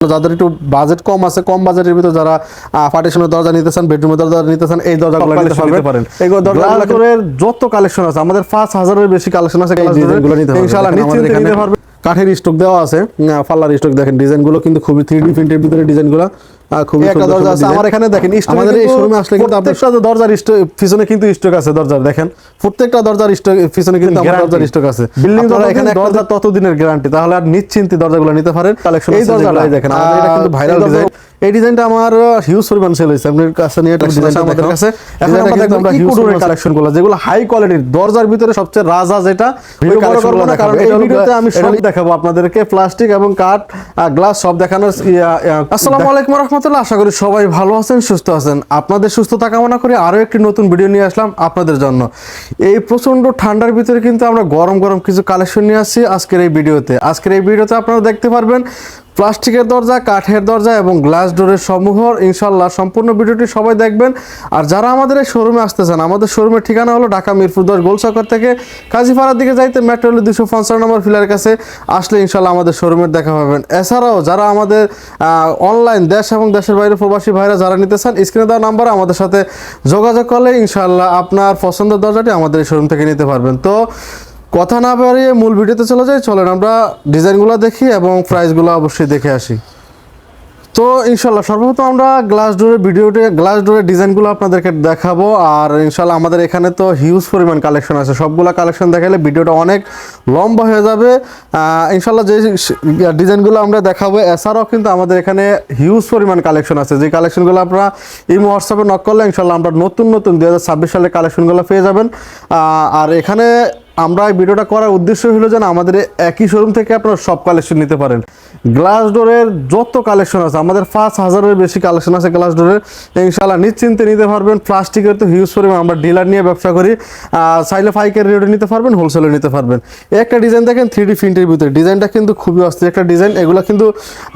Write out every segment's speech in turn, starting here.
যাদের একটু বাজেট কম আছে কম বাজেটের ভিতরে যারা পার্টিশনের দরজা নিতে চান বেডরুমের দরজা নিতে চান এই দরজাগুলো নিতে পারেন। এগুলো Glass দরজাগুলো যত কালেকশন আছে আমাদের পাঁচ হাজারের বেশি কালেকশন আছে। ডিজাইনগুলো নিতে পারবেন। ইনশাআল্লাহ নিশ্চিন্তে নিতে পারবেন। কাঠের স্টক দেওয়া আছে। ফাল্লার স্টক দেখেন ডিজাইনগুলো কিন্তু খুবই থ্রি ডি প্রিন্টের ভিতরে ডিজাইনগুলো আহ, খুবই একটা দরজা আছে। আমার এখানে দেখেন আমাদের এই শোরুমে আসলে কিন্তু প্রত্যেকটা দরজার পিছনে কিন্তু স্টক আছে দরজার দেখেন। প্রত্যেকটা দরজার স্টক পিছনে কিন্তু আমার দরজার স্টক আছে। বিল্ডিং এখানে এখানে দরজা ততদিনের গ্যারান্টি তাহলে আর নিশ্চিন্তে দরজাগুলো নিতে পারেন। কালেকশন এই দরজাটা দেখেন আমাদের এটা কিন্তু ভাইরাল ডিজাইন এই ডিজাইনটা আমার হিউজ পরিমাণ সেল হয়েছে। আপনার কাছে নিয়ে একটা ডিজাইন আমাদের কাছে এখন ডিজাইনটা আমরা হিউজ ইকোডোরের কালেকশনগুলো। যেগুলো হাই কোয়ালিটির দরজার ভিতরে সবচেয়ে রাজা যেটা ভিডিও বড় collection গুলো কারণ দেখাবো। এই ভিডিওতে আমি সব দেখাবো আপনাদেরকে প্লাস্টিক এবং কাঠ গ্লাস সব দেখানোর আসসালামু আলাইকুম রহমতুল্লাহ। আশা করি সবাই ভালো আছেন সুস্থ আছেন। আপনাদের সুস্থতা কামনা করে আরও একটি নতুন ভিডিও নিয়ে আসলাম আপনাদের জন্য। এই প্রচণ্ড ঠান্ডার ভিতরে কিন্তু আমরা গরম গরম কিছু কালেকশন নিয়ে আসছি আজকের এই ভিডিওতে আজকের এই ভিডিওতে আপনারা দেখতে পারবেন প্লাস্টিকের দরজা, কাঠের দরজা এবং গ্লাস ডোরের সমূহ ইনশাল্লাহ সম্পূর্ণ ভিডিওটি সবাই দেখবেন। আর যারা আমাদের এই শোরুমে আসতে চান, আমাদের শোরুমের ঠিকানা হলো ঢাকা মিরপুর দশ গোলচক্কর থেকে কাজীপাড়ার দিকে যাইতে মেট্রো দুশো পঞ্চান্ন নম্বর ফিলার কাছে আসলে ইনশাল্লাহ আমাদের শোরুমের দেখা পাবেন। এছাড়াও যারা আমাদের অনলাইন দেশ এবং দেশের বাইরে প্রবাসী ভাইরা যারা নিতে চান স্ক্রিনে দেওয়া নাম্বারে আমাদের সাথে যোগাযোগ করলে ইনশাল্লাহ আপনার পছন্দের দরজাটি আমাদের এই শোরুম থেকে নিতে পারবেন। তো কথা না বাড়িয়ে মূল ভিডিওতে চলে যাই। চলেন আমরা ডিজাইনগুলো দেখি এবং প্রাইসগুলো অবশ্যই দেখে আসি। তো ইনশাল্লাহ সর্বপ্রথম আমরা গ্লাস ডোরের ভিডিওতে গ্লাস ডোরের ডিজাইনগুলো আপনাদেরকে দেখাবো। আর ইনশাল্লাহ আমাদের এখানে তো হিউজ পরিমাণ কালেকশন আছে। সবগুলো কালেকশন দেখালে ভিডিওটা অনেক লম্বা হয়ে যাবে। ইনশাল্লাহ যে ডিজাইনগুলো আমরা দেখাবো, এছাড়াও কিন্তু আমাদের এখানে হিউজ পরিমাণ কালেকশন আছে। যে কালেকশনগুলো আপনারা এই হোয়াটসঅ্যাপে নক করলে ইনশাল্লাহ আমরা নতুন নতুন দু হাজার ছাব্বিশ সালের কালেকশনগুলো পেয়ে যাবেন। আর এখানে আমরা এই ভিডিওটা করার উদ্দেশ্য হলো যেন আমাদের একই শোরুম থেকে আপনারা সব কালেকশন নিতে পারেন। গ্লাস ডোরের যত কালেকশন আছে, আমাদের পাঁচ হাজারের বেশি কালেকশন আছে গ্লাস ডোরের ইনশাল্লাহ নিশ্চিন্তে নিতে পারবেন। প্লাস্টিকের তো হিউজ পরিমাণ, আমরা ডিলার নিয়ে ব্যবসা করি। চাইলে ফাইকের রেটে নিতে পারবেন হোলসেলে নিতে পারবেন। একটা ডিজাইন দেখেন থ্রি ডি প্রিন্টের ভিতরে। ডিজাইনটা কিন্তু খুবই অস্থির। একটা ডিজাইন এগুলো কিন্তু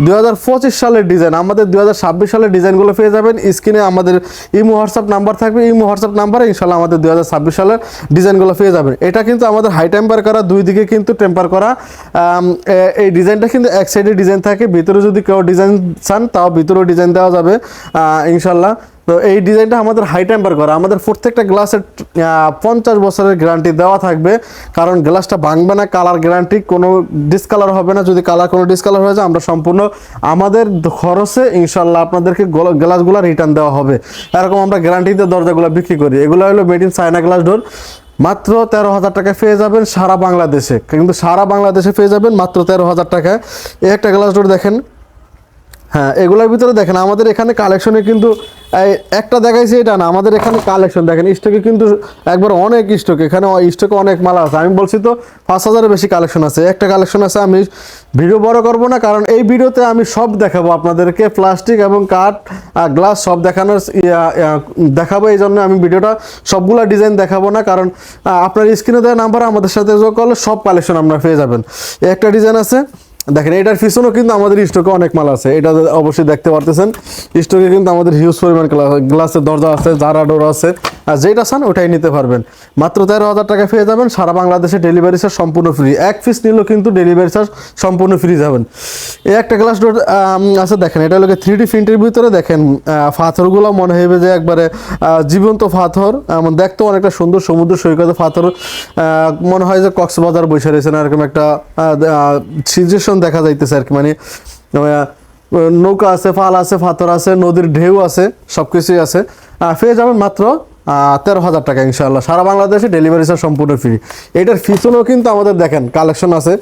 দুই হাজার পঁচিশ সালের ডিজাইন আমাদের দুই হাজার ছাব্বিশ সালের ডিজাইনগুলো পেয়ে যাবেন। স্ক্রিনে আমাদের ইমো, হোয়াটসঅ্যাপ নাম্বার থাকবে। ইমো, হোয়াটসঅ্যাপ নাম্বারে ইনশাল্লাহ আমাদের দুই হাজার ছাব্বিশ সালের ডিজাইনগুলো পেয়ে যাবেন। এটা কিন্তু আমাদের হাই টেম্পার করা, দুই দিকে কিন্তু টেম্পার করা। এই ডিজাইনটা কিন্তু এক সাইডে ডিজাইন থাকে, ভিতরে যদি কেউ ডিজাইন চান, তাও ভিতরেও ডিজাইন দেওয়া যাবে ইনশাল্লাহ তো এই ডিজাইনটা আমাদের হাই টেম্পার করা। আমাদের প্রত্যেকটা গ্লাসের পঞ্চাশ বছরের গ্যারান্টি দেওয়া থাকবে। কারণ গ্লাসটা ভাঙবে না কালার গ্যারান্টি কোনো ডিসকালার হবে না। যদি কালার কোনো ডিসকালার হয়ে যায়, আমরা সম্পূর্ণ আমাদের খরচে ইনশাল্লাহ আপনাদেরকে গ্লাসগুলো রিটার্ন দেওয়া হবে। এরকম আমরা গ্যারান্টিতে দরজাগুলো বিক্রি করি। এগুলো হলো made in China glass door মাত্র তেরো হাজার টাকায় পেয়ে যাবেন সারা বাংলাদেশে। কিন্তু সারা বাংলাদেশে পেয়ে যাবেন মাত্র তেরো হাজার টাকায়। এই একটা গ্লাস ডোর দেখেন। হ্যাঁ এগুলোর ভিতরে দেখেন, আমাদের এখানে কালেকশনে কিন্তু একটা দেখাইছি এটা না, আমাদের এখানে কালেকশন দেখেন স্টকে কিন্তু একবার অনেক স্টক এখানে স্টকে অনেক মালা আছে। আমি বলছি তো, পাঁচ হাজারের বেশি কালেকশন আছে। একটা কালেকশন আছে, আমি ভিডিও বড় করব না, কারণ এই ভিডিওতে আমি সব দেখাবো আপনাদেরকে প্লাস্টিক এবং কাঠ গ্লাস সব দেখানোর দেখাবো, এই জন্য আমি ভিডিওটা সবগুলা ডিজাইন দেখাবো না, কারণ আপনার স্ক্রিনে দেওয়া নাম্বার আমাদের সাথে যোগ করলে সব কালেকশন আপনারা পেয়ে যাবেন। একটা ডিজাইন আছে দেখেন, এটার পিছনেও কিন্তু আমাদের স্টকে অনেক মাল আছে। এটা অবশ্যই দেখতে পারতেছেন। স্টকে কিন্তু আমাদের হিউজ পরিমাণ গ্লাসের দরজা আছে জারা ডোর আছে, আর যেটা চান ওটাই নিতে পারবেন। মাত্র তেরো হাজার টাকা পেয়ে যাবেন, সারা বাংলাদেশে ডেলিভারি চার্জ সম্পূর্ণ ফ্রি এক পিস নিলেও কিন্তু ডেলিভারি চার্জ সম্পূর্ণ ফ্রি যাবেন। এই একটা গ্লাস ডোর আছে, দেখেন, এটা হলো থ্রি ডি প্রিন্টের ভিতরে দেখেন পাথরগুলো মনে হবে যে একবারে জীবন্ত পাথর। এমন দেখতে অনেকটা সুন্দর সমুদ্র সৈকতে পাথর মনে হয় যে কক্সবাজার বসে রয়েছে না এরকম একটা সিচুয়েশন দেখা যাইতেছে আর কি। মানে নৌকা আছে, ফাল আছে পাথর আছে, নদীর ঢেউ আছে সব কিছুই আছে পেয়ে যাবেন মাত্র তেরো হাজার টাকা ইনশাল্লাহ সারা বাংলাদেশে ডেলিভারি চার্জ সম্পূর্ণ ফ্রি। এটার ফিচনও কিন্তু আমাদের দেখেন কালেকশন আছে।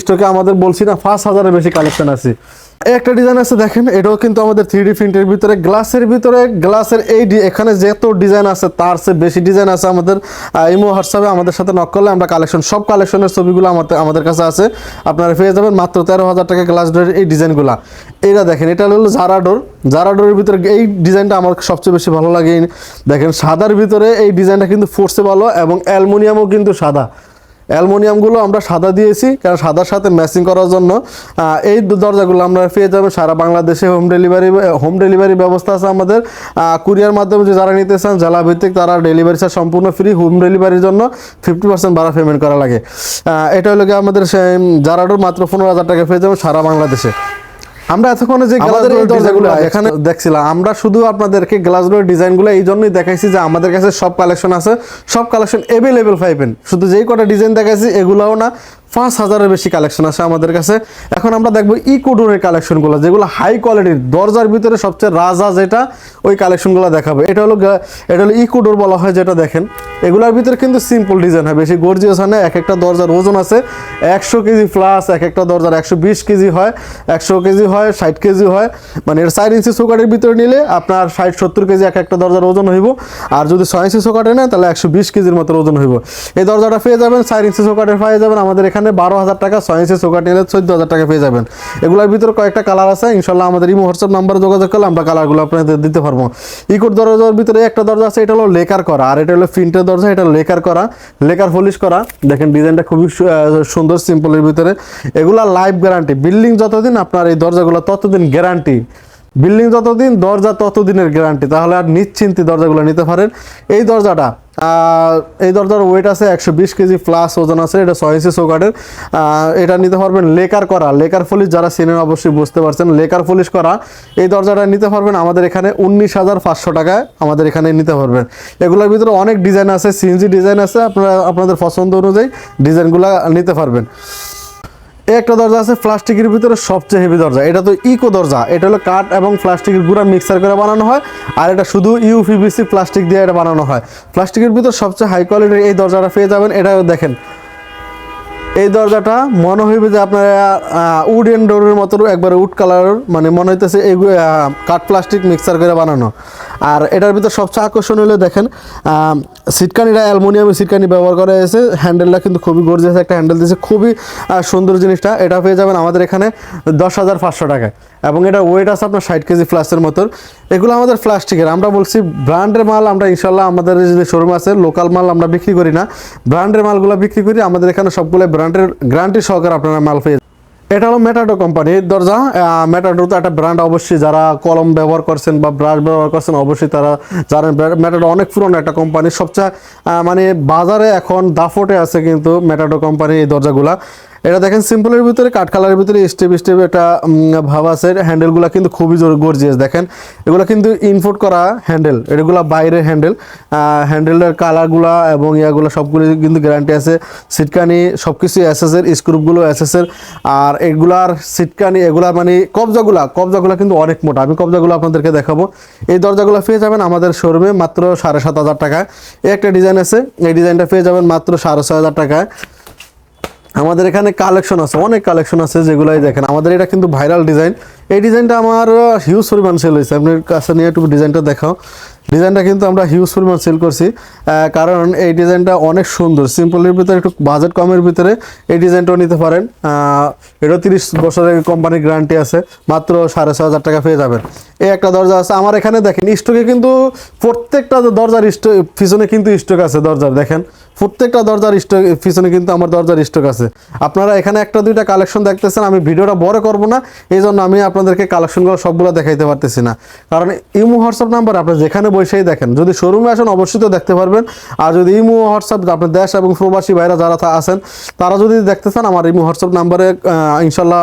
স্টকে আমাদের বলছি না, পাঁচ হাজারের বেশি কালেকশন আছে। একটা ডিজাইন আছে দেখেন, এটাও কিন্তু আমাদের থ্রি ডি প্রিন্টের ভিতরে গ্লাসের ভিতরে গ্লাসের এই এখানে যত ডিজাইন আছে, তার চেয়ে বেশি ডিজাইন আছে আমাদের ইমো হোয়াটসঅ্যাপে আমাদের সাথে নক করলে আমরা কালেকশন সব কালেকশনের ছবিগুলো আমাদের আমাদের কাছে আছে। আপনারা পেয়ে যাবেন মাত্র তেরো হাজার টাকা গ্লাস ডোরের এই ডিজাইনগুলো এটা দেখেন, এটা হলো জারা ডোর জারা ডোরের ভিতরে এই ডিজাইনটা আমার সবচেয়ে বেশি ভালো লাগে। দেখেন, সাদার ভিতরে এই ডিজাইনটা কিন্তু ফোর্সে ভালো এবং অ্যালমোনিয়ামও কিন্তু সাদা। অ্যালমোনিয়ামগুলো আমরা সাদা দিয়েছি, কারণ সাদার সাথে ম্যাচিং করার জন্য এই দরজাগুলো আমরা পেয়ে যাবেন সারা বাংলাদেশে। হোম ডেলিভারি হোম ডেলিভারি ব্যবস্থা আছে আমাদের। কুরিয়ার মাধ্যমে যে যারা নিতে চান জেলা ভিত্তিক তারা ডেলিভারি চার্জ সম্পূর্ণ ফ্রি হোম ডেলিভারির জন্য ফিফটি পার্সেন্ট ভাড়া পেমেন্ট করা লাগে। এটা হলো আমাদের জারাডোর মাত্র পনেরো হাজার টাকা পেয়ে যাবেন সারা বাংলাদেশে। আমরা এতক্ষণে যে গ্লাসডোর ডিজাইনগুলো এখানে দেখছিলাম আমরা শুধু আপনাদেরকে গ্লাসগুলোর ডিজাইনগুলো এই জন্যই দেখাইছি যে আমাদের কাছে সব কালেকশন আছে সব কালেকশন অ্যাভেলেবেল পাইবেন। শুধু যেই কটা ডিজাইন দেখাইছি এগুলাও না। পাঁচ হাজারের বেশি কালেকশন আছে আমাদের কাছে। এখন আমরা দেখব ইকোডোরের কালেকশনগুলো যেগুলো হাই কোয়ালিটির দরজার ভিতরে সবচেয়ে রাজা যেটা, ওই কালেকশনগুলো দেখাবে। এটা হলো এটা হলো ইকোডোর বলা হয় যেটা দেখেন। এগুলোর ভিতরে কিন্তু সিম্পল ডিজাইন হয়, বেশি গর্জিয়াস হয় না। এক একটা দরজার ওজন আছে একশো কেজি প্লাস এক একটা দরজার একশো বিশ কেজি হয়, একশো কেজি হয়, ষাট কেজি হয়। মানে এর চার ইঞ্চি সোকাটের ভিতরে নিলে আপনার ষাট, সত্তর কেজি এক একটা দরজার ওজন হইব। আর যদি ছয় ইঞ্চি সোকাটে নেয় তাহলে একশো বিশ কেজির মতো ওজন হইব। এই দরজাটা পেয়ে যাবেন, চার ইঞ্চি সোকাটের পেয়ে যাবেন। আমাদের এখানে বারো হাজার টাকা, ছয় ইঞ্চি নিলে চোদ্দ হাজার টাকা পেয়ে যাবেন। এগুলোর ভিতরে কয়েকটা কালার আছে ইনশাল্লাহ আমাদের ইমো হোয়াটসঅ্যাপ নাম্বারে যোগাযোগ করলে আমরা কালারগুলো আপনাদের দিতে পারব। ইকোর দরজার ভিতরে একটা দরজা আছে, এটা হলো লেকার করা, আর এটা হলো প্রিন্টের দরজা, এটা লেকার করা। লেকার পলিশ করা, দেখেন ডিজাইনটা খুবই সুন্দর, সিম্পলের ভিতরে। এগুলা লাইফ গ্যারান্টি, বিল্ডিং যতদিন আপনার এই দরজাগুলো, ততদিন গ্যারান্টি। বিল্ডিং যতদিন, দরজা ততদিনের গ্যারান্টি, তাহলে আর নিশ্চিন্তে দরজাগুলো নিতে পারেন। এই দরজাটা এই দরজার ওয়েট আছে একশো বিশ কেজি প্লাস ওজন আছে, এটা ছয় ইঞ্চি চৌকাটের এটা নিতে পারবেন লেকার করা, লেকার ফলিশ যারা সিনেমা অবশ্যই বুঝতে পারছেন। লেকার ফলিশ করা, এই দরজাটা নিতে পারবেন আমাদের এখানে উনিশ হাজার পাঁচশো টাকায় আমাদের এখানে নিতে পারবেন। এগুলোর ভিতরে অনেক ডিজাইন আছে সিএনজি ডিজাইন আছে, আপনারা, আপনাদের পছন্দ অনুযায়ী ডিজাইনগুলো নিতে পারবেন। একটা দরজা আছে, প্লাস্টিকের ভিতরে সবচেয়ে হেভি দরজা। এটা তো ইকো দরজা। এটা হলো কাঠ এবং প্লাস্টিকের গুঁড়া মিক্সার করে বানানো হয়, আর এটা শুধু ইউপিবিসি প্লাস্টিক দিয়ে এটা বানানো হয়। প্লাস্টিকের ভিতরে সবচেয়ে হাই কোয়ালিটির এই দরজাটা পেয়ে যাবেন, এটাও দেখেন। এই দরজাটা, মনে হইবে যে আপনার উড এন্ড ডোরের মতো একবারে উড কালার মানে মনে হইতেছে এই কাঠ প্লাস্টিক মিক্সার করে বানানো। আর এটার ভিতর সবচেয়ে আকর্ষণ হলো দেখেন সিটকানিটা অ্যালমোনিয়ামের সিটকানি ব্যবহার করা হয়েছে হ্যান্ডেলটা কিন্তু খুবই গর্জিয়াস একটা হ্যান্ডেল দিয়েছে। খুবই সুন্দর জিনিসটা। এটা পেয়ে যাবেন আমাদের এখানে দশ হাজার পাঁচশো টাকায়। এবং এটা ওয়েট আছে আপনার ষাট কেজি ফ্লাসের মতন। এগুলো আমাদের প্লাস্টিকের আমরা বলছি ব্র্যান্ডের মাল আমরা ইনশাল্লাহ আমাদের যে শোরুম আছে লোকাল মাল আমরা বিক্রি করি না। ব্র্যান্ডের মালগুলো বিক্রি করি, আমাদের এখানে সবগুলো ব্র্যান্ডের গ্যারান্টি সহকারে আপনারা মাল পেয়ে এটা হলো মেটাডো কোম্পানির দরজা মেটাডো তো একটা ব্র্যান্ড অবশ্যই যারা কলম ব্যবহার করছেন বা ব্রাশ ব্যবহার করছেন, অবশ্যই তারা জানেন মেটাডো অনেক পুরনো একটা কোম্পানি সবচেয়ে মানে বাজারে এখন দাফটে আছে কিন্তু মেটাডো কোম্পানির এই দরজাগুলা। এটা দেখেন সিম্পলের ভিতরে কাঠ কালারের ভিতরে স্টেপ স্টেপ উম, ভাব আছে। হ্যান্ডেলগুলো কিন্তু খুবই গর্জিয়াস দেখেন। এগুলো কিন্তু ইনপুট করা হ্যান্ডেল এগুলো বাইরের হ্যান্ডেল হ্যান্ডেলের কালারগুলা এবং ইয়াগুলো সবগুলো কিন্তু গ্যারান্টি আছে। সিটকানি সব কিছু এসএসের স্ক্রুপগুলো এসএসের আর এগুলার সিটকানি এগুলা মানে কবজাগুলা কবজাগুলা কিন্তু অনেক মোটা। আমি কবজাগুলো আপনাদেরকে দেখাবো। এই দরজাগুলো পেয়ে যাবেন আমাদের শোরুমে মাত্র সাড়ে সাত হাজার টাকায়। এই একটা ডিজাইন আছে এই ডিজাইনটা পেয়ে যাবেন মাত্র সাড়ে ছয় হাজার টাকায়। আমাদের এখানে কালেকশন আছে, অনেক কালেকশন আছে যেগুলাই দেখেন। আমাদের এটা কিন্তু ভাইরাল ডিজাইন এই ডিজাইনটা আমার হিউজ পরিমাণ সেল হয়েছে। আপনার কাছে নিয়ে একটু ডিজাইনটা দেখাও। ডিজাইনটা কিন্তু আমরা হিউজ পরিমাণ সেল করছি। কারণ এই ডিজাইনটা অনেক সুন্দর। সিম্পলের ভিতরে একটু বাজেট কমের ভিতরে এই ডিজাইনটাও নিতে পারেন। এটা তিরিশ বছরের কোম্পানির গ্যারান্টি আছে। মাত্র সাড়ে ছ হাজার টাকা পেয়ে যাবেন। এই একটা দরজা আছে। আমার এখানে দেখেন স্টকে কিন্তু প্রত্যেকটা দরজার স্টক পিছনে কিন্তু স্টক আছে দরজার, দেখেন। প্রত্যেকটা দরজার স্টক, পিছনে কিন্তু আমার দরজার স্টক আছে। আপনারা এখানে একটা দুইটা কালেকশন দেখতেছেন, আমি ভিডিওটা বড় করব না এই জন্য আমি আপনাদেরকে কালেকশনগুলো সবগুলো দেখাইতে পারতেছি না। কারণ ইমো হোয়াটসঅ্যাপ নাম্বার আপনি যেখানে বসেই দেখেন, যদি শোরুমে আসেন অবশ্যই তো দেখতে পারবেন, আর যদি ইমো হোয়াটসঅ্যাপ আপনার দেশ এবং প্রবাসী ভাইরা যারা আছেন, তারা যদি দেখতে চান, আমার ইমো হোয়াটসঅ্যাপ নাম্বারে ইনশাল্লাহ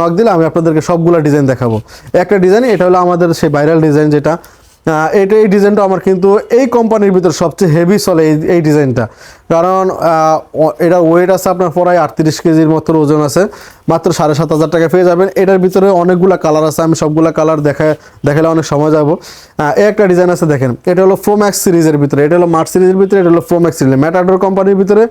নক দিলে আমি আপনাদেরকে সবগুলো ডিজাইন দেখাবো। একটা ডিজাইন এটা হলো আমাদের সেই ভাইরাল ডিজাইন যেটা এটা এই ডিজাইনটা আমার কিন্তু এই কোম্পানির ভিতর সবচেয়ে হেভি চলে এই এই ডিজাইনটা। কারণ এটা ওয়েট আছে আপনার প্রায় আটত্রিশ কেজির মতো ওজন আছে। মাত্র সাড়ে সাত হাজার টাকা পেয়ে যাবেন। এটার ভিতরে অনেকগুলা কালার আছে। আমি সবগুলা কালার দেখা দেখালে অনেক সময় যাব। এই একটা ডিজাইন আছে দেখেন। এটা হলো ফ্রোম্যাক্স সিরিজের ভিতরে। এটা হলো মার্ট সিরিজের ভিতরে। এটা হলো ফ্রোম্যাক্স সিরিজ। ম্যাটাডোর কোম্পানির ভিতরে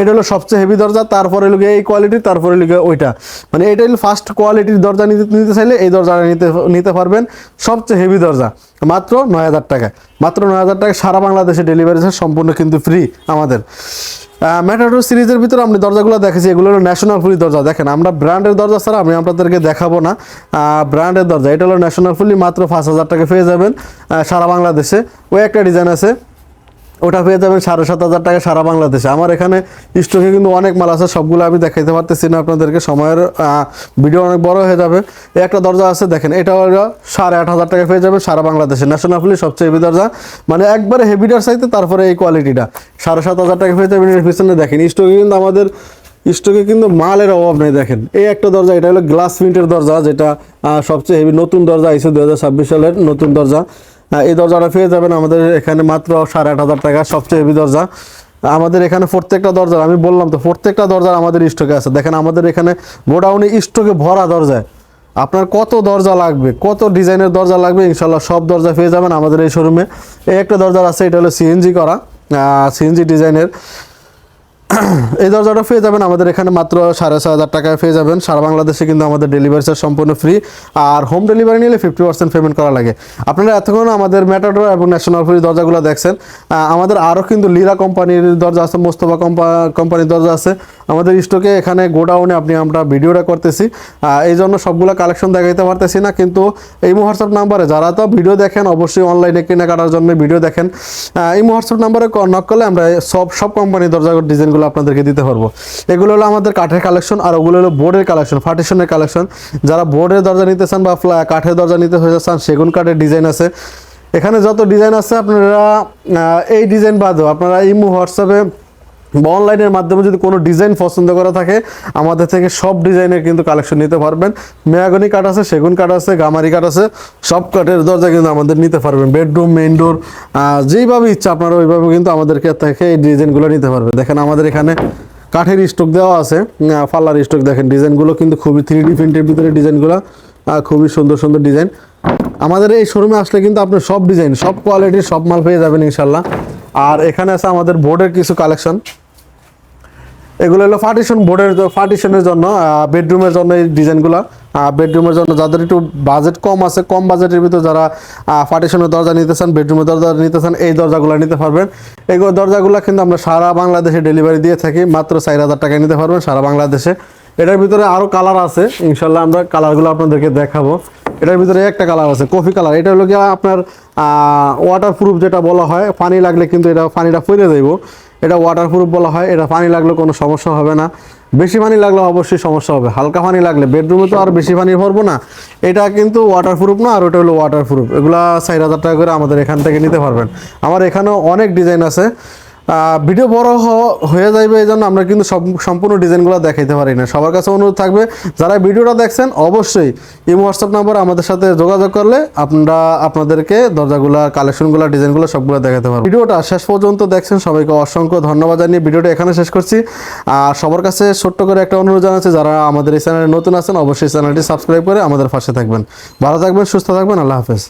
এটা হলো সবচেয়ে হেভি দরজা। তারপরে লিগে এই কোয়ালিটি তারপরে লিগে ওইটা। মানে এটা হলো ফার্স্ট কোয়ালিটির দরজা নিতে নিতে চাইলে এই দরজাটা নিতে নিতে পারবেন। সবচেয়ে হেভি দরজা। মাত্র নয় হাজার টাকা। মাত্র নয় হাজার টাকা সারা বাংলাদেশে ডেলিভারি সম্পূর্ণ কিন্তু ফ্রি আমাদের। ম্যাটাডোর সিরিজের ভিতরে আপনি দরজাগুলো দেখেছি এগুলো হলো ন্যাশনাল ফুলি দরজা। দেখেন, আমরা ব্র্যান্ডের দরজা ছাড়া আমি আপনাদেরকে দেখাবো না। ব্র্যান্ডের দরজা, এটা হলো ন্যাশনাল ফুলি মাত্র পাঁচ হাজার টাকা পেয়ে যাবেন সারা বাংলাদেশে। ওই একটা ডিজাইন আছে ওটা পেয়ে যাবেন সাড়ে সাত হাজার টাকা সারা বাংলাদেশে। আমার এখানে স্টকে কিন্তু অনেক মাল আছে, সবগুলো আমি দেখাইতে পারতেছি না আপনাদেরকে, সময়ের ভিডিও অনেক বড় হয়ে যাবে। একটা দরজা আছে, দেখেন, এটা সাড়ে আট হাজার টাকা পেয়ে যাবেন সারা বাংলাদেশে। ন্যাশনাল ফুলি সবচেয়ে হেভি দরজা। মানে একবারে হেভিটার চাইতে তারপরে এই কোয়ালিটিটা সাড়ে সাত হাজার টাকা পেয়ে যাবেন পিছনে, দেখেন স্টকে কিন্তু আমাদের স্টকে কিন্তু মালের অভাব নেই, দেখেন। এই একটা দরজা, এটা হলো গ্লাস প্রিন্টের দরজা, যেটা সবচেয়ে হেভি নতুন দরজা, আইসে দু হাজার ছাব্বিশ সালের নতুন দরজা। এই দরজাটা পেয়ে যাবেন আমাদের এখানে মাত্র সাড়ে আট হাজার টাকা সবচেয়ে হেভি দরজা। আমাদের এখানে প্রত্যেকটা দরজা আমি বললাম তো, প্রত্যেকটা দরজা আমাদের স্টকে আছে। দেখেন আমাদের এখানে গোডাউনে স্টকে ভরা দরজায়। আপনার কত দরজা লাগবে, কত ডিজাইনের দরজা লাগবে ইনশাল্লাহ সব দরজা পেয়ে যাবেন আমাদের এই শোরুমে এই একটা দরজা আছে, এটা হলো সিএনজি করা সিএনজি ডিজাইনের এই দরজাটা পেয়ে যাবেন। আমাদের এখানে মাত্র সাড়ে ছয় হাজার টাকায় পেয়ে যাবেন। সারা বাংলাদেশে কিন্তু আমাদের ডেলিভারি চার্জ সম্পূর্ণ ফ্রি আর হোম ডেলিভারি নিলে ফিফটি পার্সেন্ট পেমেন্ট করা লাগে। আপনারা এতক্ষণ আমাদের ম্যাটাডোর এবং ন্যাশনাল ফ্রি দরজাগুলো দেখছেন। আমাদের আরও কিন্তু লিরা কোম্পানির দরজা আছে মোস্তফা কোম্পানির দরজা আছে। আমাদের স্টকে এখানে গোডাউনে আপনি, আমরা ভিডিওটা করতেছি। এই জন্য সবগুলো কালেকশন দেখাইতে পারতেছি না। কিন্তু এই হোয়াটসঅ্যাপ নাম্বারে যারা তো ভিডিও দেখেন, অবশ্যই অনলাইনে কেনাকাটার জন্য ভিডিও দেখেন। এই হোয়াটসঅ্যাপ নাম্বারে নক করলে আমরা সব সব কোম্পানির দরজার ডিজাইনগুলো আপনাদেরকে দিতে পারব। এগুলো হলো আমাদের কাঠের কালেকশন আর ওগুলো হলো বোর্ডের কালেকশন পার্টিশনের কালেকশন যারা বোর্ডের দরজা নিতে চান বা কাঠের দরজা নিতে চান, সেগুন কাঠের ডিজাইন আছে। এখানে যত ডিজাইন আছে আপনারা এই ডিজাইন বাদেও আপনারা ইমো, হোয়াটসঅ্যাপে বা অনলাইনের মাধ্যমে যদি কোনো ডিজাইন পছন্দ করা থাকে আমাদের থেকে সব ডিজাইনের কিন্তু কালেকশন নিতে পারবেন। মেয়াগনি কাঠ আছে সেগুন কাঠ আছে গামারি কাঠ আছে সব কাঠের দরজা কিন্তু আমাদের নিতে পারবেন। বেডরুম মেইন ডোর যেইভাবে ইচ্ছা আপনারা ওইভাবে কিন্তু আমাদেরকে থেকে এই ডিজাইনগুলো নিতে পারবেন। দেখেন আমাদের এখানে কাঠের স্টক দেওয়া আছে আহ, পাল্লার স্টক দেখেন ডিজাইনগুলো কিন্তু খুবই থ্রি ডি প্রিন্টের ভিতরে ডিজাইনগুলো খুবই সুন্দর সুন্দর ডিজাইন আমাদের এই শোরুমে আসলে কিন্তু আপনি সব ডিজাইন সব কোয়ালিটির সব মাল পেয়ে যাবেন ইনশাল্লাহ আর এখানে আছে আমাদের বোর্ডের কিছু কালেকশন এগুলো হলো পার্টিশন বোর্ডের পার্টিশনের জন্য বেডরুমের জন্য এই ডিজাইনগুলো বেডরুমের জন্য যাদের একটু বাজেট কম আছে, কম বাজেটের ভিতর যারা পার্টিশনের দরজা নিতে চান বেডরুমের দরজা নিতে চান এই দরজাগুলো নিতে পারবেন। এই দরজাগুলো কিন্তু আমরা সারা বাংলাদেশে ডেলিভারি দিয়ে থাকি, মাত্র চার হাজার টাকায় নিতে পারবেন সারা বাংলাদেশে। এটার ভিতরে আরও কালার আছে, ইনশাল্লাহ আমরা কালারগুলো আপনাদেরকে দেখাবো। এটার ভিতরে একটা কালার আছে কফি কালার এটা হলো কি আপনার ওয়াটার প্রুফ যেটা বলা হয় পানি লাগলে কিন্তু এটা পানিটা ফেলে দেবো এটা ওয়াটারপ্রুফ বলা হয়, এটা পানি লাগলে কোনো সমস্যা হবে না। বেশি পানি লাগলে অবশ্যই সমস্যা হবে। হালকা পানি লাগলে বেডরুমে তো আর বেশি পানি ভরবো না। এটা কিন্তু ওয়াটারপ্রুফ না, আর ওটা হলো ওয়াটারপ্রুফ এগুলা চার হাজার টাকা করে আমাদের এখান থেকে নিতে পারবেন। আমার এখানেও অনেক ডিজাইন আছে। ভিডিও বড় হয়ে যাবে এই জন্য আমরা কিন্তু সব সম্পূর্ণ ডিজাইনগুলো দেখাইতে পারি না। সবার কাছে অনুরোধ থাকবে, যারা ভিডিওটা দেখছেন, অবশ্যই এই হোয়াটসঅ্যাপ নাম্বার আমাদের সাথে যোগাযোগ করলে আপনারা আপনাদেরকে দরজাগুলা, কালেকশনগুলো, ডিজাইনগুলো সবগুলো দেখাতে পারব। ভিডিওটা শেষ পর্যন্ত দেখছেন, সবাইকে অসংখ্য ধন্যবাদ জানিয়ে ভিডিওটা এখানে শেষ করছি। আর সবার কাছে ছোট্ট করে একটা অনুরোধ জানাচ্ছি, যারা আমাদের এই চ্যানেলে নতুন আছেন, অবশ্যই চ্যানেলটি সাবস্ক্রাইব করে আমাদের পাশে থাকবেন। ভালো থাকবেন, সুস্থ থাকবেন, আল্লাহ হাফেজ।